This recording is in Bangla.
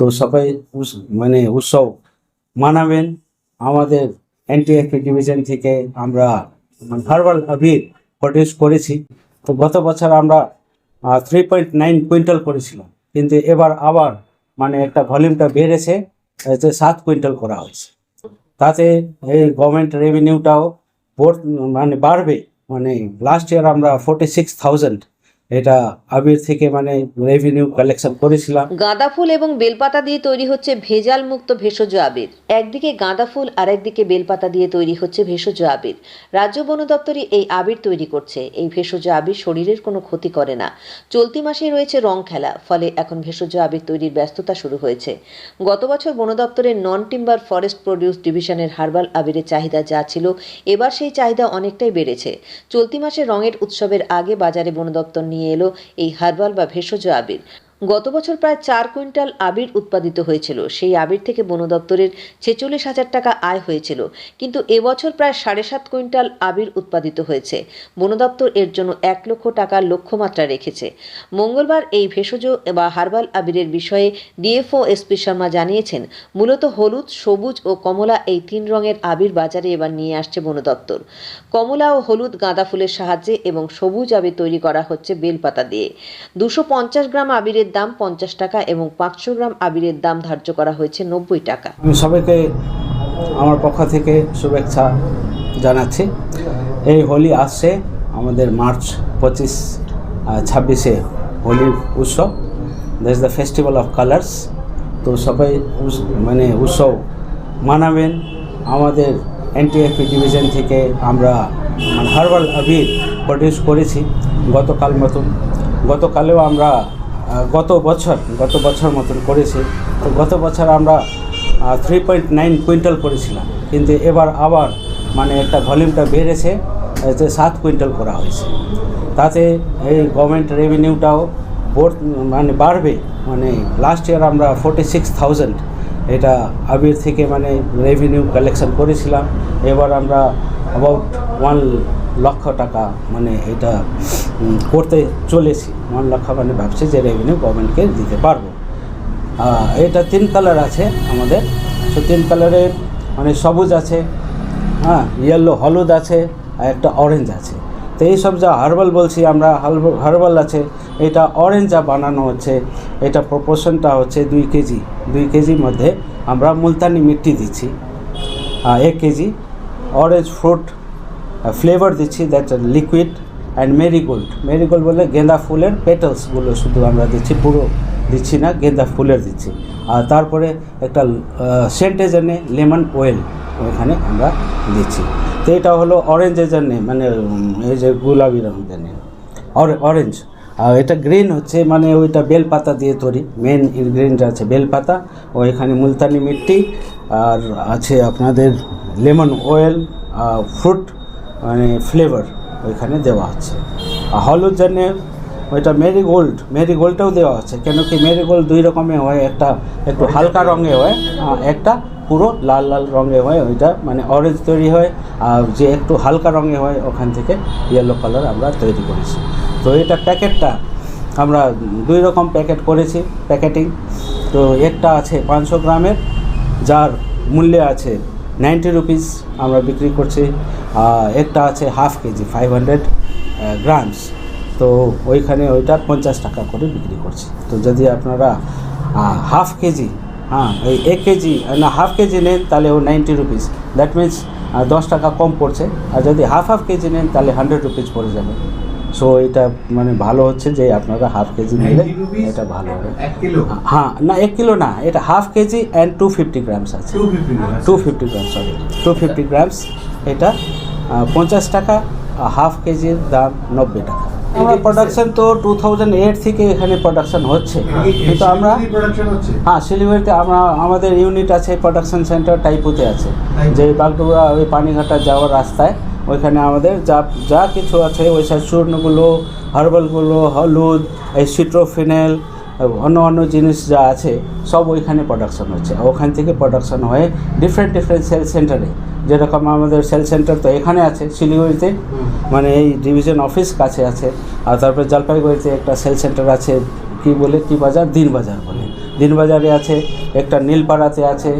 তো সবাই মানে উৎসব মানাবেন। আমাদের এনটিএফপি ডিভিশন থেকে আমরা হার্বাল আবির প্রডিউস করেছি। তো গত বছর আমরা থ্রি পয়েন্ট নাইন কুইন্টাল করেছিলাম। কিন্তু এবার আবার মানে একটা ভলিউমটা বেড়েছে, এতে সাত কুইন্টাল করা হয়েছে। তাতে এই গভর্নমেন্ট রেভিনিউটাও মানে বাড়বে। মানে লাস্ট ইয়ার আমরা ফোর্টি সিক্স থাউজেন্ড এটা আবির থেকে মানে রেভিনিউ কালেকশন করেছিলাম। গাঁদা ফুল এবং বেলপাতা দিয়ে তৈরি হচ্ছে ভেজাল মুক্ত ভেষজ আবির। একদিকে গাঁদা ফুল আর একদিকে বেলপাতা দিয়ে তৈরি হচ্ছে ভেষজ আবির। রাজ্য বন দপ্তরই এই আবির তৈরি করছে। এই ভেষজ আবির শরীরের কোনো ক্ষতি করে না। চলতি মাসে রয়েছে রং খেলা, ফলে এখন ভেষজ আবির তৈরির ব্যস্ততা শুরু হয়েছে। গত বছর বন দপ্তরের নন টিম্বার ফরেস্ট প্রডিউস ডিভিশনের হার্বাল আবিরের চাহিদা যা ছিল, এবার সেই চাহিদা অনেকটাই বেড়েছে। চলতি মাসে রঙের উৎসবের আগে বাজারে বন দপ্তর নিয়ে এলো এই হার্বাল বা ভেষজ আবির। গত বছর প্রায় চার কুইন্টাল আবির উৎপাদিত হয়েছিল। সেই আবির থেকে বন দপ্তরের ছেচল্লিশ হাজার টাকা আয় হয়েছিল। কিন্তু এবছর প্রায় সাড়ে সাত কুইন্টাল আবির উৎপাদিত হয়েছে। বন দপ্তর এর জন্য এক লক্ষ টাকার লক্ষ্যমাত্রা রেখেছে। মঙ্গলবার এই ভেষজ বা হার্বাল আবিরের বিষয়ে ডিএফও এসপি শর্মা জানিয়েছেন, মূলত হলুদ, সবুজ ও কমলা এই তিন রঙের আবির বাজারে এবার নিয়ে আসছে বন দপ্তর। কমলা ও হলুদ গাঁদা ফুলের সাহায্যে এবং সবুজ আবির তৈরি করা হচ্ছে বেলপাতা দিয়ে। দুশো পঞ্চাশ গ্রাম আবিরের দাম পঞ্চাশ টাকা এবং পাঁচশো গ্রাম আবিরের দাম ধার্য করা হয়েছে নব্বই টাকা। আমি সবাইকে আমার পক্ষ থেকে শুভেচ্ছা জানাচ্ছি। এই হোলি আসছে আমাদের মার্চ পঁচিশ ছাব্বিশে হোলি উৎসব। That the festival of colours তো সবাই মানে উৎসব মানাবেন। আমাদের এনটিএফপি ডিভিশন থেকে আমরা মানে হার্বাল আবির প্রডিউস করেছি গতকাল মতন। গতকালেও আমরা গত বছর গত বছর মতন করেছি। তো গত বছর আমরা থ্রি পয়েন্ট নাইন কুইন্টাল করেছিলাম। কিন্তু এবার আবার মানে একটা ভলিউমটা বেড়েছে, এতে সাত কুইন্টাল করা হয়েছে। তাতে এই গভর্নমেন্ট রেভিনিউটাও বোর্ড মানে বাড়বে। মানে লাস্ট ইয়ার আমরা ফোর্টি সিক্স থাউজেন্ড এটা আবির থেকে মানে রেভিনিউ কালেকশন করেছিলাম। এবার আমরা অ্যাবাউট ওয়ান লক্ষ টাকা মানে এটা করতে চলেছি। ওয়ান লক্ষ মানে ভাবছি যে রেভিনিউ গভর্নমেন্টকে দিতে পারব। এটা তিন কালার আছে আমাদের। সো তিন কালারের মানে সবুজ আছে হ্যাঁ ইয়েলো হলুদ আছে, আর একটা অরেঞ্জ আছে। তো এইসব যা হার্বাল বলছি আমরা হার্বাল আছে, এটা অরেঞ্জ যা বানানো হচ্ছে, এটা প্রপোর্শনটা হচ্ছে দুই কেজি। দুই কেজির মধ্যে আমরা মুলতানি মিট্টি দিচ্ছি। এক কেজি। অরেঞ্জ ফ্রুট ফ্লেভার দিচ্ছি that liquid and marigold marigold বলে গেঁদা ফুলের পেটালসগুলো শুধু আমরা দিচ্ছি, পুরো দিচ্ছি না, গেঁদা ফুলের দিচ্ছি। আর তারপরে একটা সেন্টের জন্যে লেমন অয়েল ওখানে আমরা দিচ্ছি। তো এটা হলো অরেঞ্জের জন্যে মানে এই যে গোলাপি রঙের জন্যে অরেঞ্জ আর এটা গ্রিন হচ্ছে মানে ওইটা বেলপাতা দিয়ে তৈরি। মেন ইনগ্রিডিয়েন্ট আছে বেলপাতা ও এখানে মুলতানি মিট্টি, আর আছে আপনাদের লেমন অয়েল ফ্রুট মানে ফ্লেভার ওইখানে দেওয়া হচ্ছে আর হলুদ জন্যে ওইটা মেরিগোল্ড মেরিগোল্ডটাও দেওয়া হচ্ছে কেন কি মেরিগোল্ড দুই রকমের হয়, একটা একটু হালকা রঙে হয় একটা পুরো লাল লাল রঙে হয়, ওইটা মানে অরেঞ্জ তৈরি হয়, আর যে একটু হালকা রঙে হয়, ওখান থেকে ইয়েলো কালার আমরা তৈরি করেছি। তো এটা প্যাকেটটা আমরা দুই রকম প্যাকেট করেছি, প্যাকেটিং। তো একটা আছে পাঁচশো গ্রামের, যার মূল্যে আছে নাইনটি রুপিস আমরা বিক্রি করছি। একটা আছে half kg five hundred grams তো ওইখানে ওইটা পঞ্চাশ টাকা করে বিক্রি করছি। তো যদি আপনারা হাফ কেজি হ্যাঁ এই এক কেজি, না, হাফ কেজি নেন তাহলে ও নাইনটি রুপিস। দ্যাট মিন্স দশ টাকা কম পড়ছে। আর যদি হাফ হাফ কেজি নেন তাহলে হান্ড্রেড রুপিস পড়ে যাবে। সো এটা মানে ভালো হচ্ছে যে আপনারা হাফ কেজি নিলে এটা ভালো হবে। হ্যাঁ না এক কিলো না এটা half kg and two fifty grams আছে। Two fifty grams sorry two fifty grams এটা পঞ্চাশ টাকা হাফ কেজির দাম নব্বই টাকা। আমরা প্রোডাকশন তো টু থাউজেন্ড এইট থেকে এখানে প্রোডাকশন হচ্ছে। কিন্তু আমরা হ্যাঁ শিলিগুড়িতে আমরা আমাদের ইউনিট আছে প্রোডাকশন সেন্টার টাইপুতে আছে। যে বাগডোগরা ওই পানিঘাটা যাওয়ার রাস্তায় ওইখানে আমাদের যা যা কিছু আছে ওই সব চূর্ণগুলো হার্বালগুলো হলুদ এই সিট্রোফিনেল অন্য অন্য জিনিস যা আছে সব ওইখানে প্রোডাকশন হচ্ছে। ওখান থেকে প্রোডাকশন হয়ে ডিফারেন্ট ডিফারেন্ট সেল সেন্টারে যেরকম আমাদের সেল সেন্টার তো এখানে আছে শিলিগুড়িতে মানে এই ডিভিশন অফিস কাছে আছে। আর তারপরে জলপাইগুড়িতে একটা সেল সেন্টার আছে কি বলে কি বাজার? দিন বাজার বলে। দিনবাজারে আছে একটা নীলপাড়াতে আছে।